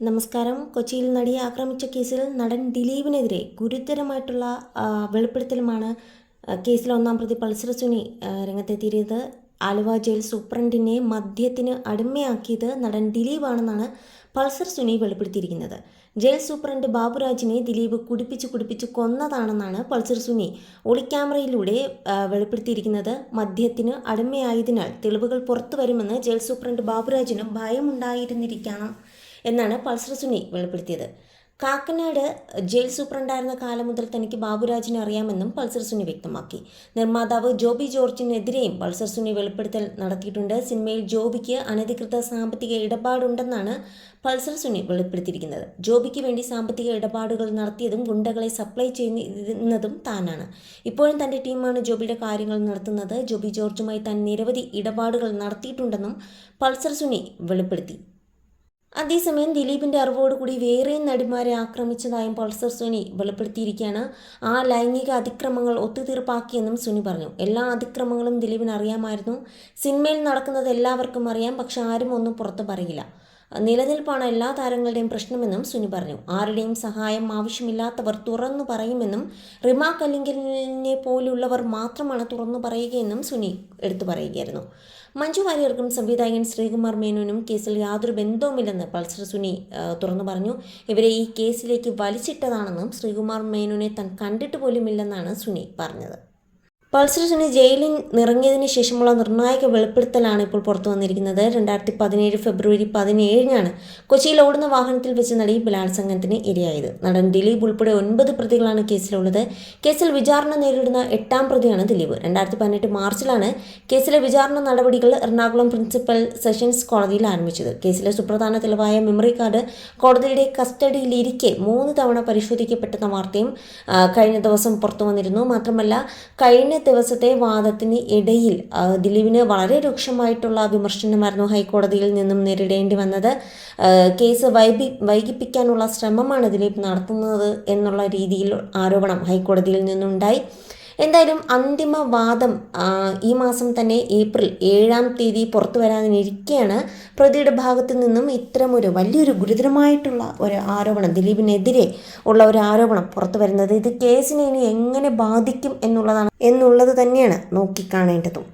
നമസ്കാരം. കൊച്ചിയിൽ നടിയെ ആക്രമിച്ച കേസിൽ നടൻ ദിലീപിനെതിരെ ഗുരുതരമായിട്ടുള്ള വെളിപ്പെടുത്തലുമാണ് ആ, കേസിലെ ഒന്നാം പ്രതി പൾസർ സുനി ആ, രംഗത്തെത്തിയത് ആലുവ ജയിൽ സൂപ്രണ്ടിനെ മദ്യത്തിന് അടിമയാക്കിയത് നടൻ ദിലീപ് ആണെന്നാണ് പൾസർ സുനി വെളിപ്പെടുത്തിയിരിക്കുന്നത്. ജയിൽ സൂപ്രണ്ട് ബാബുരാജിനെ ദിലീപ് കുടിപ്പിച്ച് കുടിപ്പിച്ച് കൊന്നതാണെന്നാണ് പൾസർ സുനി ഒളിക്യാമറയിലൂടെ വെളിപ്പെടുത്തിയിരിക്കുന്നത്. മദ്യത്തിന് അടിമയായതിനാൽ തെളിവുകൾ പുറത്തു വരുമെന്ന് ജയിൽ സൂപ്രണ്ട് ബാബുരാജിന് ഭയമുണ്ടായിരുന്നിരിക്കണം. എന്നാണ് പൾസർ സുനി വെളിപ്പെടുത്തിയത്. കാക്കനാട് ജയിൽ സൂപ്രണ്ടായിരുന്ന കാലം മുതൽ തനിക്ക് ബാബുരാജിനെ അറിയാമെന്നും പൾസർ സുനി വ്യക്തമാക്കി. നിർമ്മാതാവ് ജോബി ജോർജിനെതിരെയും പൾസർ സുനി വെളിപ്പെടുത്തൽ നടത്തിയിട്ടുണ്ട്. സിനിമയിൽ ജോബിക്ക് അനധികൃത സാമ്പത്തിക ഇടപാടുണ്ടെന്നാണ് പൾസർ സുനി വെളിപ്പെടുത്തിയിരിക്കുന്നത്. ജോബിക്ക് വേണ്ടി സാമ്പത്തിക ഇടപാടുകൾ നടത്തിയതും ഗുണ്ടകളെ സപ്ലൈ ചെയ്യുന്നതും താനാണ്. ഇപ്പോഴും തന്റെ ടീമാണ് ജോബിയുടെ കാര്യങ്ങൾ നടത്തുന്നത്. ജോബി ജോർജുമായി താൻ നിരവധി ഇടപാടുകൾ നടത്തിയിട്ടുണ്ടെന്നും പൾസർ സുനി വെളിപ്പെടുത്തി. അതേസമയം ദിലീപിന്റെ അറിവോടുകൂടി വേറെയും നടിമാരെ ആക്രമിച്ചതായും പൾസർ സുനി വെളിപ്പെടുത്തിയിരിക്കുകയാണ്. ആ ലൈംഗിക അതിക്രമങ്ങൾ ഒത്തുതീർപ്പാക്കിയെന്നും സുനി പറഞ്ഞു. എല്ലാ അതിക്രമങ്ങളും ദിലീപിന് അറിയാമായിരുന്നു. സിനിമയിൽ നടക്കുന്നത് എല്ലാവർക്കും അറിയാം പക്ഷെ ആരും ഒന്നും പുറത്തു പറയില്ല. നിലനിൽപ്പാണ് എല്ലാ താരങ്ങളുടെയും പ്രശ്നമെന്നും സുനി പറഞ്ഞു. ആരുടെയും സഹായം ആവശ്യമില്ലാത്തവർ തുറന്നു പറയുമെന്നും റിമ കല്ലിങ്കലിനെ പോലുള്ളവർ മാത്രമാണ് തുറന്നു പറയുകയെന്നും സുനി എടുത്തു പറയുകയായിരുന്നു. മഞ്ജു വാര്യർക്കും സംവിധായകൻ ശ്രീകുമാർ മേനോനും കേസിൽ യാതൊരു ബന്ധവുമില്ലെന്ന് പൾസർ സുനി തുറന്നു പറഞ്ഞു. ഇവരെ ഈ കേസിലേക്ക് വലിച്ചിട്ടതാണെന്നും ശ്രീകുമാർ മേനോനെ താൻ കണ്ടിട്ട് പോലുമില്ലെന്നാണ് സുനി പറഞ്ഞത്. പൾസർ സുനി ജയിലിൽ നിറങ്ങിയതിന് ശേഷമുള്ള നിർണായക വെളിപ്പെടുത്തലാണ് ഇപ്പോൾ പുറത്തു വന്നിരിക്കുന്നത്. രണ്ടായിരത്തി പതിനേഴ് ഫെബ്രുവരി പതിനേഴിനാണ് കൊച്ചിയിൽ ഓടുന്ന വാഹനത്തിൽ വെച്ച് നടി ബലാത്സംഗത്തിന് ഇരയായത്. നടൻ ദിലീപ് ഉൾപ്പെടെ ഒൻപത് പ്രതികളാണ് കേസിലുള്ളത്. കേസിൽ വിചാരണ നേരിടുന്ന എട്ടാം പ്രതിയാണ് ദിലീപ്. രണ്ടായിരത്തി പതിനെട്ട് മാർച്ചിലാണ് കേസിലെ വിചാരണ നടപടികൾ എറണാകുളം പ്രിൻസിപ്പൽ സെഷൻസ് കോടതിയിൽ ആരംഭിച്ചത്. കേസിലെ സുപ്രധാന തെളിവായ മെമ്മറി കാർഡ് കോടതിയുടെ കസ്റ്റഡിയിലിരിക്കെ മൂന്ന് തവണ പരിശോധിക്കപ്പെട്ടെന്ന വാർത്തയും കഴിഞ്ഞ ദിവസം പുറത്തു വന്നിരുന്നു. മാത്രമല്ല കഴിഞ്ഞ ദിവസത്തെ വാദത്തിന് ഇടയിൽ ദിലീപിന് വളരെ രൂക്ഷമായിട്ടുള്ള വിമർശനമായിരുന്നു ഹൈക്കോടതിയിൽ നിന്നും നേരിടേണ്ടി വന്നത്. കേസ് വൈകി വൈകിപ്പിക്കാനുള്ള ശ്രമമാണ് ദിലീപ് നടത്തുന്നത് എന്നുള്ള രീതിയിൽ ആരോപണം ഹൈക്കോടതിയിൽ നിന്നുണ്ടായി. എന്തായാലും അന്തിമ വാദം ഈ മാസം തന്നെ ഏപ്രിൽ ഏഴാം തീയതി പുറത്തു വരാനിരിക്കെയാണ് പ്രതിയുടെ ഭാഗത്തു നിന്നും ഇത്തരമൊരു വലിയൊരു ഗുരുതരമായിട്ടുള്ള ഒരു ആരോപണം ദിലീപിനെതിരെ ഉള്ള ഒരു ആരോപണം പുറത്തു വരുന്നത്. ഇത് കേസിനെ ഇനി എങ്ങനെ ബാധിക്കും എന്നുള്ളതാണ് എന്നുള്ളത് തന്നെയാണ് നോക്കിക്കാണേണ്ടതും.